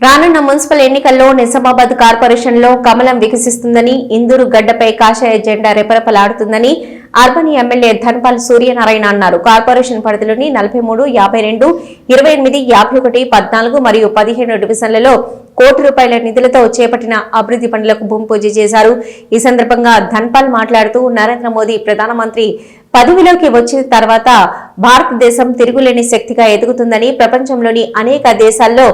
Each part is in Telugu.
రానున్న మున్సిపల్ ఎన్నికల్లో నిజామాబాద్ కార్పొరేషన్లో కమలం వికసిస్తుందని ఇందూరు గడ్డపై కాషాయ జెండా రెపరెపలాడుతుందని అర్బన్ ఎమ్మెల్యే ధన్పాల్ సూర్యనారాయణ అన్నారు. కార్పొరేషన్ పరిధిలోని నలభై మూడు యాభై రెండు ఇరవై ఎనిమిది యాభై ఒకటి పద్నాలుగు మరియు పదిహేను డివిజన్లలో కోటి రూపాయల నిధులతో చేపట్టిన అభివృద్ధి పనులకు భూమి పూజ చేశారు. ఈ సందర్భంగా ధన్పాల్ మాట్లాడుతూ నరేంద్ర మోదీ ప్రధానమంత్రి పదవిలోకి వచ్చిన తర్వాత భారతదేశం తిరుగులేని శక్తిగా ఎదుగుతుందని ప్రపంచంలోని అనేక దేశాల్లో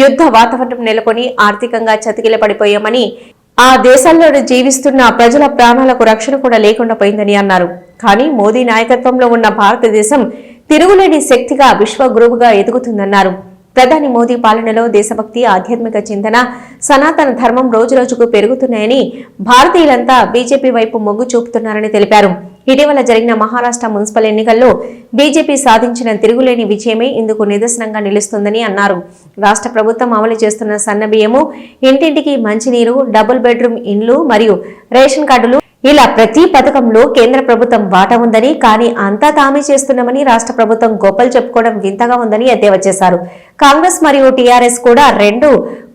యుద్ధ వాతావరణం నెలకొని ఆర్థికంగా చతికిలపడిపోయామని ఆ దేశాల్లో జీవిస్తున్న ప్రజల ప్రాణాలకు రక్షణ కూడా లేకుండా పోయిందని అన్నారు. కానీ మోదీ నాయకత్వంలో ఉన్న భారతదేశం తిరుగులేని శక్తిగా విశ్వగురువుగా ఎదుగుతుందన్నారు. ప్రధాని మోదీ పాలనలో దేశభక్తి ఆధ్యాత్మిక చింతన సనాతన ధర్మం రోజురోజుకు పెరుగుతున్నాయని భారతీయులంతా బీజేపీ వైపు మొగ్గు చూపుతున్నారని తెలిపారు. ఇటీవల జరిగిన మహారాష్ట్ర మున్సిపల్ ఎన్నికల్లో బీజేపీ సాధించిన తిరుగులేని విజయమే ఇందుకు నిదర్శనంగా నిలుస్తుందని అన్నారు. రాష్ట్ర ప్రభుత్వం అమలు చేస్తున్న సన్నబియ్యము ఇంటింటికి మంచినీరు డబుల్ బెడ్రూమ్ ఇండ్లు మరియు రేషన్ కార్డులు ఇలా ప్రతి పథకంలో కేంద్ర ప్రభుత్వం వాటా ఉందని కానీ అంతా తామే చేస్తున్నామని రాష్ట్ర ప్రభుత్వం గొప్పలు చెప్పుకోవడం వింతగా ఉందని ఎద్దేవా చేశారు. కాంగ్రెస్ మరియు టీఆర్ఎస్ కూడా రెండు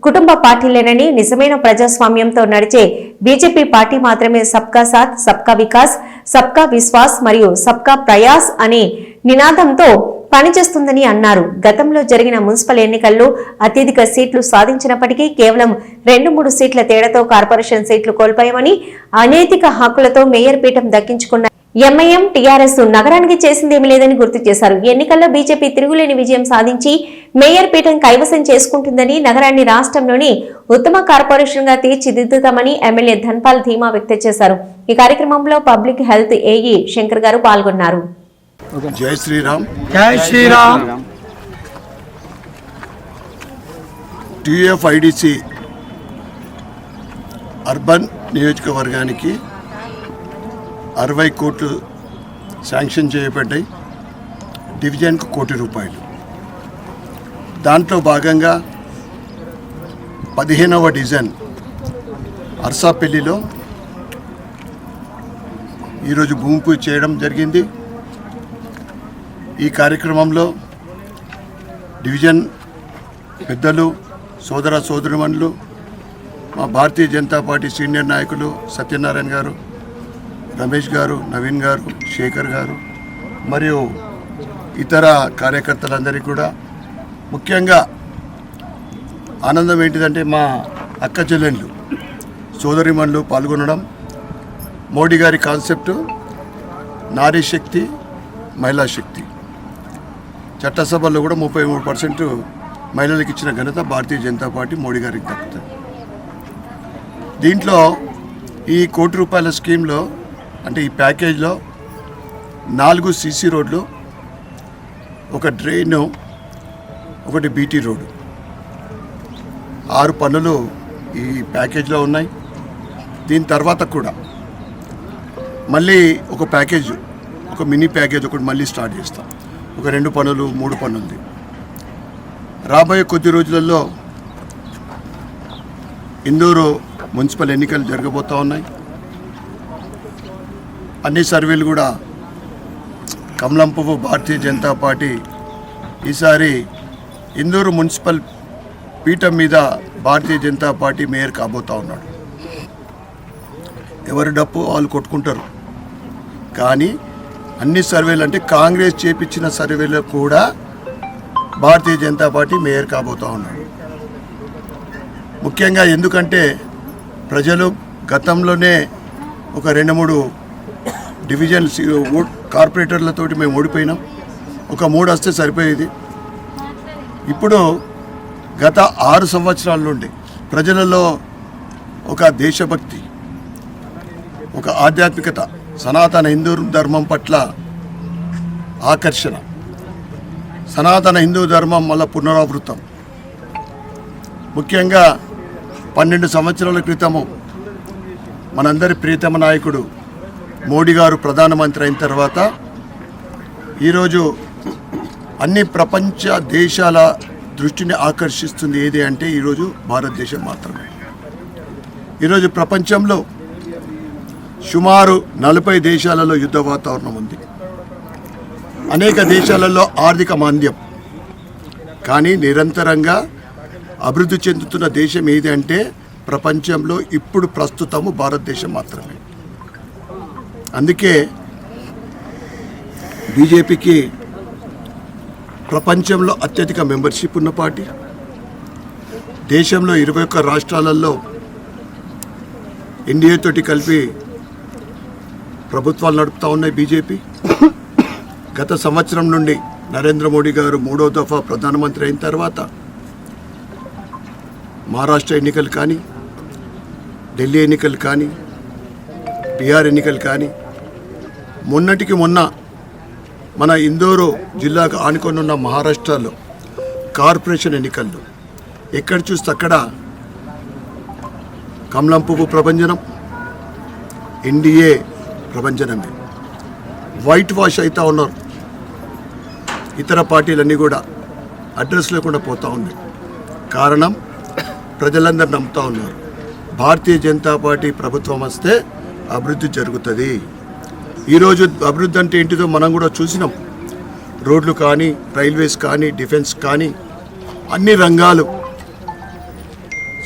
కుటుంబ పార్టీలేనని నిజమైన ప్రజాస్వామ్యంతో నడిచే బీజేపీ పార్టీ మాత్రమే సబ్కా సాత్ సబ్కా వికాస్ సబ్కా విశ్వాస్ మరియు సబ్కా ప్రయాస్ అనే నినాదంతో పనిచేస్తుందని అన్నారు. గతంలో జరిగిన మున్సిపల్ ఎన్నికల్లో అత్యధిక సీట్లు సాధించినప్పటికీ కేవలం రెండు మూడు సీట్ల తేడాతో కార్పొరేషన్ సీట్లు కోల్పోయామని అనైతిక హక్కులతో మేయర్ పీఠం దక్కించుకున్న ఎంఐఎం టీఆర్ఎస్ నగరానికి చేసిందేమీ లేదని గుర్తు చేశారు. ఎన్నికల్లో బీజేపీ తిరుగులేని విజయం సాధించి మేయర్ పీఠం కైవసం చేసుకుంటుందని నగరాన్ని రాష్ట్రంలోని ఉత్తమ కార్పొరేషన్గా తీర్చిదిద్దుతామని ఎమ్మెల్యే ధన్పాల్ ధీమా వ్యక్తం చేశారు. ఈ కార్యక్రమంలో పబ్లిక్ హెల్త్ ఏఈ శంకర్ గారు పాల్గొన్నారు. జై శ్రీరామ్. జై శ్రీరామ్. టిఎఫ్ఐడిసి అర్బన్ నియోజకవర్గానికి అరవై కోట్లు శాంక్షన్ చేయబడ్డాయి. డివిజన్కు కోటి రూపాయలు. దాంట్లో భాగంగా పదిహేనవ డివిజన్ అర్సాపల్లిలో ఈరోజు భూమి పూజ చేయడం జరిగింది. ఈ కార్యక్రమంలో డివిజన్ పెద్దలు సోదర సోదరుమణులు మా భారతీయ జనతా పార్టీ సీనియర్ నాయకులు సత్యనారాయణ గారు రమేష్ గారు నవీన్ గారు శేఖర్ గారు మరియు ఇతర కార్యకర్తలందరికీ కూడా ముఖ్యంగా ఆనందం ఏంటిదంటే మా అక్క చెల్లెళ్ళు సోదరిమణులు పాల్గొనడం మోడీ గారి కాన్సెప్ట్ నారీ శక్తి మహిళా శక్తి. చట్టసభల్లో కూడా ముప్పై మూడు పర్సెంట్ మహిళలకు ఇచ్చిన ఘనత భారతీయ జనతా పార్టీ మోడీ గారికి దక్కుతుంది దీంట్లో ఈ కోటి రూపాయల స్కీమ్లో అంటే ఈ ప్యాకేజ్లో నాలుగు సీసీ రోడ్లు ఒక డ్రైన్ ఒకటి బీటీ రోడ్డు. ఆరు పనులు ఈ ప్యాకేజ్లో ఉన్నాయి. దీని తర్వాత కూడా మళ్ళీ ఒక ప్యాకేజ్ ఒక మినీ ప్యాకేజ్ ఒకటి మళ్ళీ స్టార్ట్ చేస్తాం. ఒక రెండు పనులు మూడు పనులు రాబోయే కొద్ది రోజులలో ఇందూరు మున్సిపల్ ఎన్నికలు జరగబోతూ ఉన్నాయి. అన్ని సర్వేలు కూడా కమలంపువ్వు భారతీయ జనతా పార్టీ ఈసారి ఇందూరు మున్సిపల్ పీఠం మీద భారతీయ జనతా పార్టీ మేయర్ కాబోతా ఉన్నాడు. ఎవరి డప్పు వాళ్ళు కొట్టుకుంటారు. కానీ అన్ని సర్వేలు అంటే కాంగ్రెస్ చేపించిన సర్వేలో కూడా భారతీయ జనతా పార్టీ మేయర్ కాబోతూ ఉన్నాడు. ముఖ్యంగా ఎందుకంటే ప్రజలు గతంలోనే ఒక రెండు మూడు డివిజన్ ఓ- కార్పొరేటర్లతోటి మేము ఓడిపోయినాం. ఒక మూడు వస్తే సరిపోయేది. ఇప్పుడు గత ఆరు సంవత్సరాల నుండి ప్రజలలో ఒక దేశభక్తి ఒక ఆధ్యాత్మికత సనాతన హిందూ ధర్మం పట్ల ఆకర్షణ. సనాతన హిందూ ధర్మం వల్ల పునరావృతం. ముఖ్యంగా పన్నెండు సంవత్సరాల క్రితము మనందరి ప్రియతమ నాయకుడు మోడీ గారు ప్రధానమంత్రి అయిన తర్వాత ఈరోజు అన్ని ప్రపంచ దేశాల దృష్టిని ఆకర్షిస్తుంది ఏది అంటే ఈరోజు భారతదేశం మాత్రమే. ఈరోజు ప్రపంచంలో సుమారు నలభై దేశాలలో యుద్ధ వాతావరణం ఉంది. అనేక దేశాలలో ఆర్థిక మాంద్యం. కానీ నిరంతరంగా అభివృద్ధి చెందుతున్న దేశం ఏది అంటే ప్రపంచంలో ఇప్పుడు ప్రస్తుతము భారతదేశం మాత్రమే. అందుకే బీజేపీకి ప్రపంచంలో అత్యధిక మెంబర్షిప్ ఉన్న పార్టీ. దేశంలో ఇరవై ఒక్క రాష్ట్రాలలో ఎన్డీఏ తోటి కలిపి ప్రభుత్వాలు నడుపుతా ఉన్నాయి బీజేపీ. గత సంవత్సరం నుండి నరేంద్ర మోడీ గారు మూడో దఫా ప్రధానమంత్రి అయిన తర్వాత మహారాష్ట్ర ఎన్నికలు కానీ ఢిల్లీ ఎన్నికలు కానీ బీహార్ ఎన్నికలు కానీ మొన్నటికి మొన్న మన ఇందోరు జిల్లాకు ఆనుకొని ఉన్న మహారాష్ట్రలో కార్పొరేషన్ ఎన్నికల్లో ఎక్కడ చూస్తే అక్కడ కమలం పువ్వు ప్రభంజనం ఎన్డీఏ ప్రభంజనమే వైట్ వాష్ అవుతూ ఉన్నారు. ఇతర పార్టీలన్నీ కూడా అడ్రస్ లేకుండా పోతూ ఉన్నాయి. కారణం ప్రజలందరూ నమ్ముతూ ఉన్నారు. భారతీయ జనతా పార్టీ ప్రభుత్వం వస్తే అభివృద్ధి జరుగుతుంది. ఈరోజు అభివృద్ధి అంటే ఏంటిదో మనం కూడా చూసినాం. రోడ్లు కానీ రైల్వేస్ కానీ డిఫెన్స్ కానీ అన్ని రంగాలు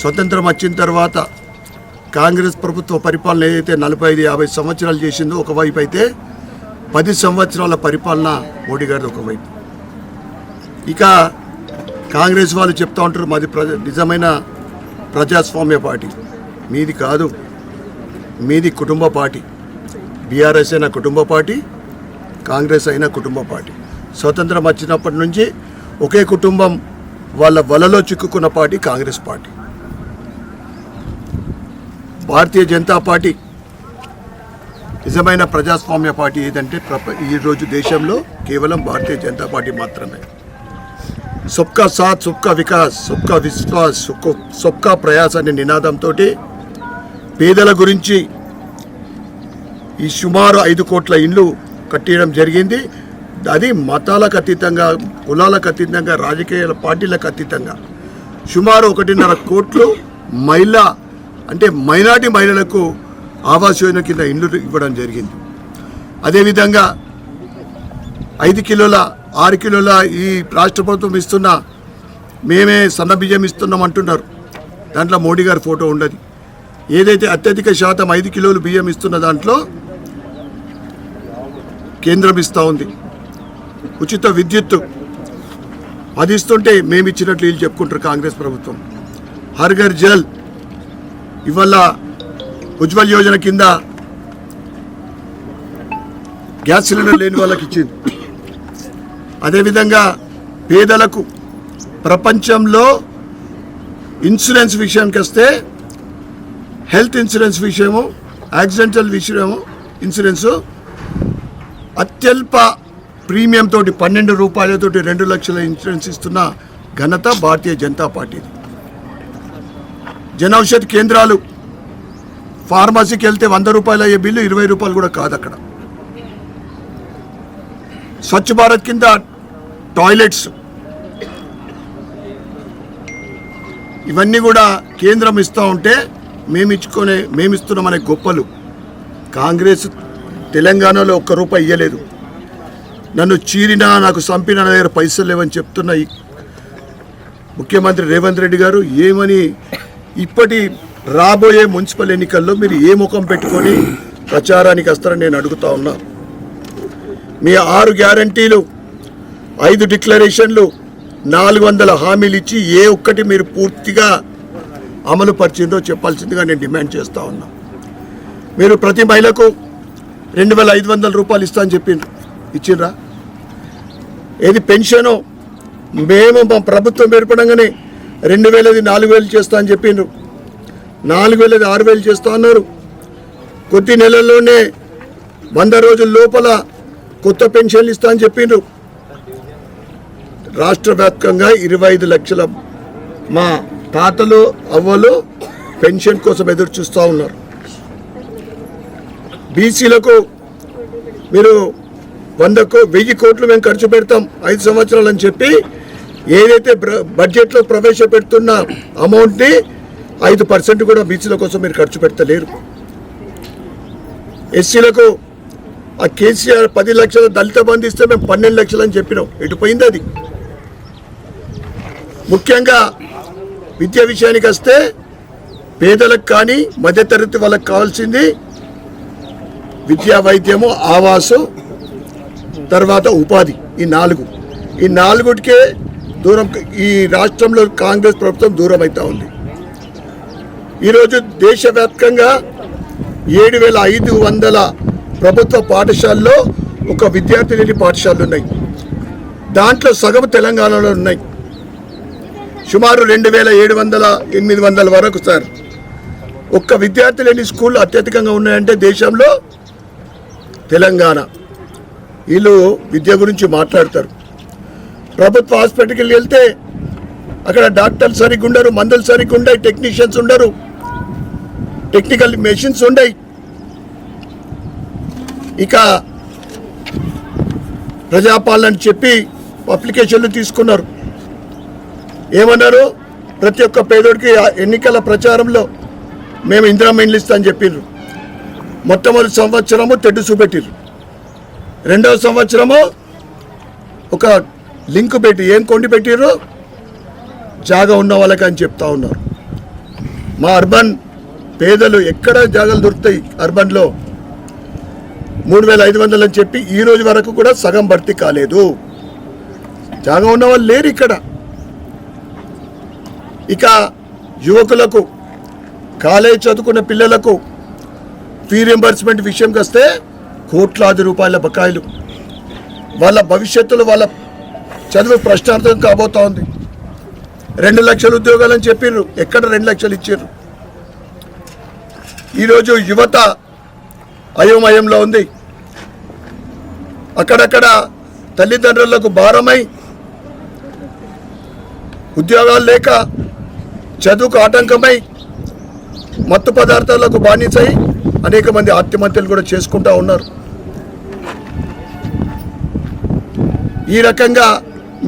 స్వతంత్రం వచ్చిన తర్వాత కాంగ్రెస్ ప్రభుత్వ పరిపాలన ఏదైతే నలభై ఐదు యాభై సంవత్సరాలు చేసిందో ఒకవైపు అయితే పది సంవత్సరాల పరిపాలన మోడీ గారిది ఒకవైపు ఇక కాంగ్రెస్ వాళ్ళు చెప్తా ఉంటారు మాది ప్రజ నిజమైన ప్రజాస్వామ్య పార్టీ. మీది కాదు మీది కుటుంబ పార్టీ. బీఆర్ఎస్ అయిన కుటుంబ పార్టీ కాంగ్రెస్ అయిన కుటుంబ పార్టీ. స్వతంత్రం వచ్చినప్పటి నుంచి ఒకే కుటుంబం వాళ్ళ వలలో చిక్కుకున్న party Congress party. Bharatiya Janata party నిజమైన ప్రజాస్వామ్య పార్టీ ఏదంటే ప్రప ఈరోజు దేశంలో కేవలం భారతీయ జనతా పార్టీ మాత్రమే. సబ్కా సాత్ సబ్కా వికాస్ సబ్కా విశ్వాస్ సబ్కా- సబ్కా ప్రయాస్ అనే నినాదంతో పేదల గురించి ఈ సుమారు ఐదు కోట్ల ఇండ్లు కట్టేయడం జరిగింది. అది మతాలకు అతీతంగా కులాలకు అతీతంగా రాజకీయ పార్టీలకు అతీతంగా సుమారు ఒకటిన్నర కోట్లు మహిళ అంటే మైనార్టీ మహిళలకు ఆవాస్ యోజన కింద ఇండ్లు ఇవ్వడం జరిగింది. అదేవిధంగా ఐదు కిలోల ఆరు కిలోల ఈ రాష్ట్ర ప్రభుత్వం ఇస్తున్న మేమే సన్న బియ్యం ఇస్తున్నాం అంటున్నారు. దాంట్లో మోడీ గారి ఫోటో ఉండదు. ఏదైతే అత్యధిక శాతం ఐదు కిలోలు బియ్యం ఇస్తున్న దాంట్లో కేంద్రం ఇస్తూ ఉంది. ఉచిత విద్యుత్తు. అది ఇస్తుంటే మేము ఇచ్చినట్లు వీళ్ళు చెప్పుకుంటారు కాంగ్రెస్ ప్రభుత్వం. హర్ఘర్ జల్ ఇవాళ ఉజ్వల్ యోజన కింద గ్యాస్ సిలిండర్ లేని వాళ్ళకి ఇచ్చింది. అదేవిధంగా పేదలకు ప్రపంచంలో ఇన్సూరెన్స్ విషయానికి వస్తే హెల్త్ ఇన్సూరెన్స్ విషయము యాక్సిడెంటల్ విషయము ఇన్సూరెన్సు అత్యల్ప ప్రీమియం తోటి పన్నెండు రూపాయలతోటి రెండు లక్షల ఇన్సూరెన్స్ ఇస్తున్న ఘనత భారతీయ జనతా పార్టీది. జనౌషధి కేంద్రాలు ఫార్మసీకి వెళ్తే వంద రూపాయలు అయ్యే బిల్లు ఇరవై రూపాయలు కూడా కాదు అక్కడ. స్వచ్ఛ భారత్ కింద టాయిలెట్స్. ఇవన్నీ కూడా కేంద్రం ఇస్తూ ఉంటే మేము ఇచ్చుకునే మేము ఇస్తున్నామనే గొప్పలు. కాంగ్రెస్ తెలంగాణలో ఒక్క రూపాయి ఇవ్వలేదు నన్ను చీరినా నాకు చంపినా నా దగ్గర పైసలు లేవని చెప్తున్న ముఖ్యమంత్రి రేవంత్ రెడ్డి గారు ఏమని ఇప్పటి రాబోయే మున్సిపల్ ఎన్నికల్లో మీరు ఏ ముఖం పెట్టుకొని ప్రచారానికి వస్తారని నేను అడుగుతా ఉన్నా. మీ ఆరు గ్యారంటీలు ఐదు డిక్లరేషన్లు నాలుగు వందల హామీలు ఇచ్చి ఏ ఒక్కటి మీరు పూర్తిగా అమలు పరిచిందో చెప్పాల్సిందిగా నేను డిమాండ్ చేస్తా ఉన్నా. మీరు ప్రతి మహిళకు రెండు వేల ఐదు వందల రూపాయలు ఇస్తా అని చెప్పిండ్రు ఇచ్చిండ్రా? ఏది పెన్షను? మేము మా ప్రభుత్వం ఏర్పడంగానే రెండు వేలది నాలుగు వేలు చేస్తా అని చెప్పిండ్రు. నాలుగు వేలది ఆరు వేలు చేస్తా అన్నారు. కొద్ది నెలల్లోనే వంద రోజుల లోపల కొత్త పెన్షన్లు ఇస్తా అని చెప్పిండ్రు. రాష్ట్ర వ్యాప్తంగా ఇరవై ఐదు లక్షల మా తాతలు అవ్వలు పెన్షన్ కోసం ఎదురు చూస్తూ ఉన్నారు. బీసీలకు మీరు వందకు వెయ్యి కోట్లు మేము ఖర్చు పెడతాం ఐదు సంవత్సరాలు అని చెప్పి ఏదైతే బ్ర- బడ్జెట్లో ప్రవేశపెడుతున్న అమౌంట్ని ఐదు పర్సెంట్ కూడా బీసీల కోసం మీరు ఖర్చు పెడతలేరు. ఎస్సీలకు ఆ కేసీఆర్ పది లక్షల దళిత బంధు ఇస్తే మేము పన్నెండు లక్షలు అని చెప్పినాం. ఎటుపోయింది అది? ముఖ్యంగా విద్య విషయానికి వస్తే పేదలకు కానీ మధ్యతరగతి వాళ్ళకి కావాల్సింది విద్యా వైద్యము ఆవాసం తర్వాత ఉపాధి ఈ నాలుగు. ఈ నాలుగుటికే దూరం ఈ రాష్ట్రంలో కాంగ్రెస్ ప్రభుత్వం దూరం అవుతా ఉంది. ఈరోజు దేశవ్యాప్తంగా ఏడు వేల ఐదు వందల ప్రభుత్వ పాఠశాలలో ఒక విద్యార్థి లేని పాఠశాలలు ఉన్నాయి. దాంట్లో సగం తెలంగాణలో ఉన్నాయి. సుమారు రెండు వేల ఏడు వందల ఎనిమిది వందల వరకు సార్. ఒక్క విద్యార్థి లేని స్కూళ్ళు అత్యధికంగా ఉన్నాయంటే దేశంలో తెలంగాణ. వీళ్ళు విద్య గురించి మాట్లాడతారు. ప్రభుత్వ హాస్పిటల్కి వెళ్తే అక్కడ డాక్టర్లు సరిగ్గా ఉండరు మందులు సరిగ్గా ఉండవు టెక్నీషియన్స్ ఉండరు టెక్నికల్ మెషిన్స్ ఉండవు ఇక ప్రజాపాలన చెప్పి అప్లికేషన్లు తీసుకున్నారు. ఏమన్నారు? ప్రతి ఒక్క పేదోడికి ఆ ఎన్నికల ప్రచారంలో మేము ఇందిరా ఇండ్లు ఇస్తామని చెప్పిండ్రు మొట్టమొదటి సంవత్సరము తెడ్డు చూపెట్టిర్రు. రెండవ సంవత్సరము ఒక లింక్ పెట్టి ఏం కొండి పెట్టిర్రు? జాగా ఉన్న వాళ్ళకి అని చెప్తా ఉన్నారు. మా అర్బన్ పేదలు ఎక్కడ జాగాలు దొరుకుతాయి అర్బన్లో? మూడు వేల ఐదు వందలు అని చెప్పి ఈ రోజు వరకు కూడా సగం భర్తీ కాలేదు. జాగా ఉన్న వాళ్ళు లేరు ఇక్కడ. ఇక యువకులకు కాలేజ్ చదువుకున్న పిల్లలకు ఫీ రింబర్స్మెంట్ విషయంకి వస్తే కోట్లాది రూపాయల బకాయిలు. వాళ్ళ భవిష్యత్తులో వాళ్ళ చదువు ప్రశ్నార్థం కాబోతా ఉంది రెండు లక్షల ఉద్యోగాలని చెప్పిర్రు. ఎక్కడ రెండు లక్షలు ఇచ్చారు ఈరోజు యువత అయోమయంలో ఉంది. అక్కడక్కడ తల్లిదండ్రులకు భారమై ఉద్యోగాలు లేక చదువుకు ఆటంకమై మత్తు పదార్థాలకు బానిసై అనేక మంది ఆత్మహత్యలు కూడా చేసుకుంటా ఉన్నారు. ఈ రకంగా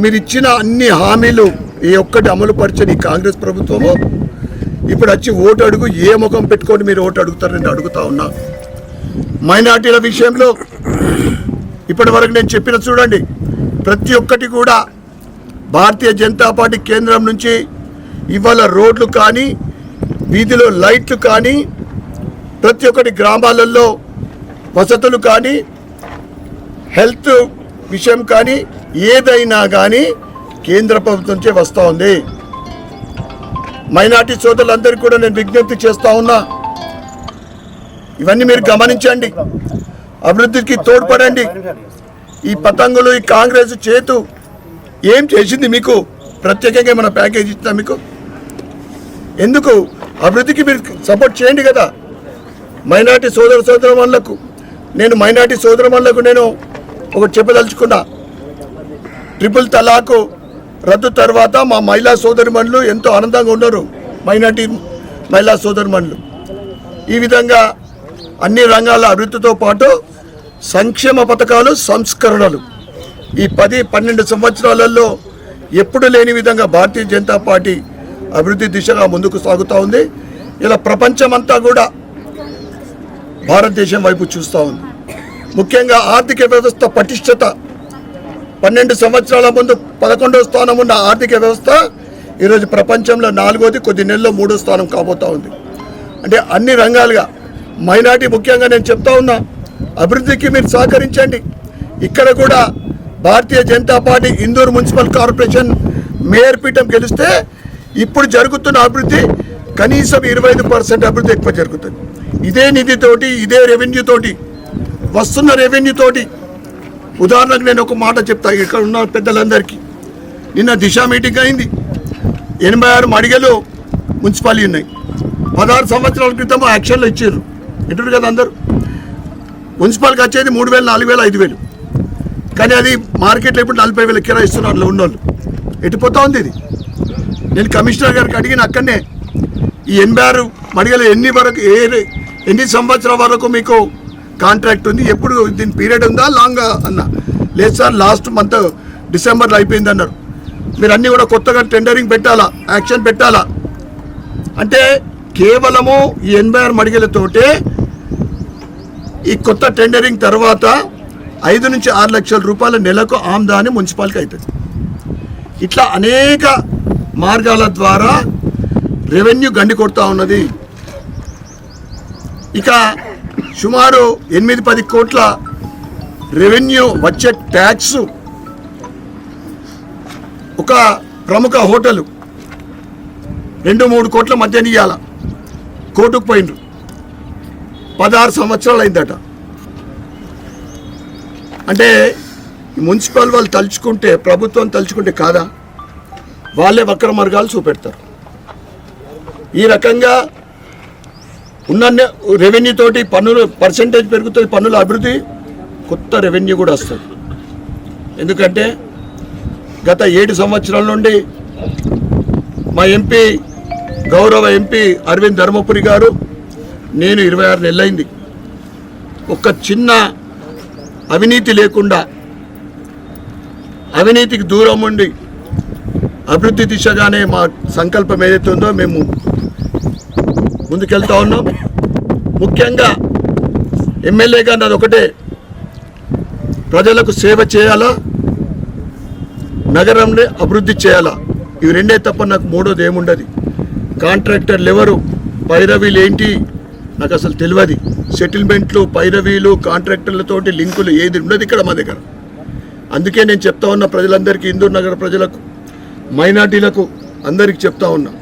మీరు ఇచ్చిన అన్ని హామీలు ఏ ఒక్కటి అమలు పరిచని కాంగ్రెస్ ప్రభుత్వము ఇప్పుడు వచ్చి ఓటు అడుగు ఏ ముఖం పెట్టుకొని మీరు ఓటు అడుగుతారని నేను అడుగుతా ఉన్నా. మైనార్టీల విషయంలో ఇప్పటి వరకు నేను చెప్పిన చూడండి ప్రతి ఒక్కటి కూడా భారతీయ జనతా పార్టీ కేంద్రం నుంచి ఇవాళ రోడ్లు కానీ వీధిలో లైట్లు కానీ ప్రతి ఒక్కటి గ్రామాలలో వసతులు కానీ హెల్త్ విషయం కానీ ఏదైనా కానీ కేంద్ర ప్రభుత్వం నుంచే వస్తూ ఉంది. మైనార్టీ సోదరులందరికీ కూడా నేను విజ్ఞప్తి చేస్తూ ఉన్నా. ఇవన్నీ మీరు గమనించండి. అభివృద్ధికి తోడ్పడండి. ఈ పతంగులు ఈ కాంగ్రెస్ చేతు ఏం చేసింది మీకు? ప్రత్యేకంగా ఏమైనా ప్యాకేజ్ ఇచ్చిందా మీకు? ఎందుకు? అభివృద్ధికి మీరు సపోర్ట్ చేయండి కదా. మైనార్టీ సోదర సోదరమణులకు నేను మైనార్టీ సోదరమణులకు నేను ఒకటి చెప్పదలుచుకున్నా. ట్రిపుల్ తలాకు రద్దు తర్వాత మా మహిళా సోదరిమణులు ఎంతో ఆనందంగా ఉన్నారు. మైనార్టీ మహిళా సోదరిమణులు. ఈ విధంగా అన్ని రంగాల అభివృద్ధితో పాటు సంక్షేమ పథకాలు సంస్కరణలు. ఈ పది పన్నెండు సంవత్సరాలలో ఎప్పుడు లేని విధంగా భారతీయ జనతా పార్టీ అభివృద్ధి దిశగా ముందుకు సాగుతూ ఉంది. ఇలా ప్రపంచమంతా కూడా భారతదేశం వైపు చూస్తూ ఉంది. ముఖ్యంగా ఆర్థిక వ్యవస్థ పటిష్టత. పన్నెండు సంవత్సరాల ముందు పదకొండవ స్థానం ఉన్న ఆర్థిక వ్యవస్థ ఈరోజు ప్రపంచంలో నాలుగోది కొద్ది నెలల్లో మూడో స్థానం కాబోతా ఉంది. అంటే అన్ని రంగాలుగా మైనార్టీ ముఖ్యంగా నేను చెప్తా ఉన్నా అభివృద్ధికి మీరు సహకరించండి. ఇక్కడ కూడా Bharatiya Janata party Indur municipal corporation mayor పీఠం గెలిస్తే ఇప్పుడు జరుగుతున్న అభివృద్ధి కనీసం ఇరవై ఐదు పర్సెంట్ అభివృద్ధి ఎక్కువ జరుగుతుంది. ఇదే నిధితోటి ఇదే రెవెన్యూ తోటి వస్తున్న రెవెన్యూ తోటి. ఉదాహరణకు నేను ఒక మాట చెప్తా ఇక్కడ ఉన్న పెద్దలందరికీ. నిన్న దిశ మీటింగ్ అయింది. ఎనభై ఆరు మడిగలు మున్సిపాలిటీ ఉన్నాయి. పదహారు సంవత్సరాల క్రితం యాక్షన్లో ఇచ్చారు. వింటారు కదా అందరూ? మున్సిపాల్కి వచ్చేది మూడు వేలు నాలుగు వేలు ఐదు వేలు. కానీ అది మార్కెట్లో ఇప్పుడు నలభై వేలు కిరా ఇస్తున్నారు అందులో ఉన్నోళ్ళు. ఎటుపోతా ఉంది ఇది? నేను కమిషనర్ గారికి అడిగిన అక్కడనే ఈ ఎనభై ఆరు మడిగలు ఎన్ని వరకు ఏ ఎన్ని సంవత్సరాల వరకు మీకు కాంట్రాక్ట్ ఉంది ఎప్పుడు దీని పీరియడ్ ఉందా లాంగ్ అన్న. లేదు సార్ లాస్ట్ మంత్ డిసెంబర్లో అయిపోయింది అన్నారు. మీరు అన్నీ కూడా కొత్తగా టెండరింగ్ పెట్టాలా యాక్షన్ పెట్టాలా? అంటే కేవలము ఈ ఎనభై ఆరు మడిగలతోటే ఈ కొత్త టెండరింగ్ తర్వాత ఐదు నుంచి ఆరు లక్షల రూపాయల నెలకు ఆమ్దాని మున్సిపాలిటీ అవుతుంది. ఇట్లా అనేక మార్గాల ద్వారా రెవెన్యూ గండి కొడతా ఉన్నది. ఇక సుమారు ఎనిమిది పది కోట్ల రెవెన్యూ వచ్చే ట్యాక్స్ ఒక ప్రముఖ హోటల్ రెండు మూడు కోట్ల మధ్యన ఇవ్వాల కోర్టుకు పోయినరు పదహారు సంవత్సరాలు అయిందట. అంటే మున్సిపల్ వాళ్ళు తలుచుకుంటే ప్రభుత్వం తలుచుకుంటే కాదా? వాళ్ళే వక్ర మార్గాలు చూపెడతారు. ఈ రకంగా ఉన్న రెవెన్యూ తోటి పన్నులు పర్సంటేజ్ పెరుగుతుంది పన్నుల అభివృద్ధి కొత్త రెవెన్యూ కూడా వస్తుంది. ఎందుకంటే గత ఏడు సంవత్సరాల నుండి మా ఎంపీ గౌరవ ఎంపీ అరవింద్ ధర్మపురి గారు నేను ఇరవై ఆరు నెలలైంది. ఒక చిన్న అవినీతి లేకుండా అవినీతికి దూరం ఉండి అభివృద్ధి దిశగానే మా సంకల్పం ఏదైతే ఉందో మేము ముందుకెళ్తా ఉన్నాం. ముఖ్యంగా ఎమ్మెల్యేగా నాది ఒకటే. ప్రజలకు సేవ చేయాలా? నగరంని అభివృద్ధి చేయాలా? ఇవి రెండే తప్ప నాకు మూడోది ఏముండదు. కాంట్రాక్టర్లు ఎవరు? పైరవీలు ఏంటి? నాకు అసలు తెలియదు సెటిల్మెంట్లు పైరవీలు కాంట్రాక్టర్లతోటి లింకులు ఏది ఉండదు ఇక్కడ మా దగ్గర. అందుకే నేను చెప్తా ఉన్న ప్రజలందరికీ ఇందూరు నగర ప్రజలకు మైనార్టీలకు అందరికి చెప్తా ఉన్నా.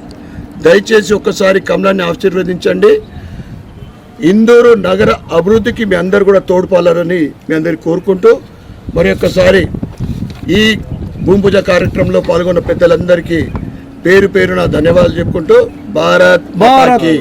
దయచేసి ఒక్కసారి కమలాన్ని ఆశీర్వదించండి. ఇందూరు నగర అభివృద్ధికి మీ అందరు కూడా తోడ్పాలని మీ అందరికి కోరుకుంటూ మరి ఒక్కసారి ఈ భూమి పూజ కార్యక్రమంలో పాల్గొన్న పెద్దలందరికీ పేరు పేరున ధన్యవాదాలు చెప్పుకుంటూ భారత్ మాకి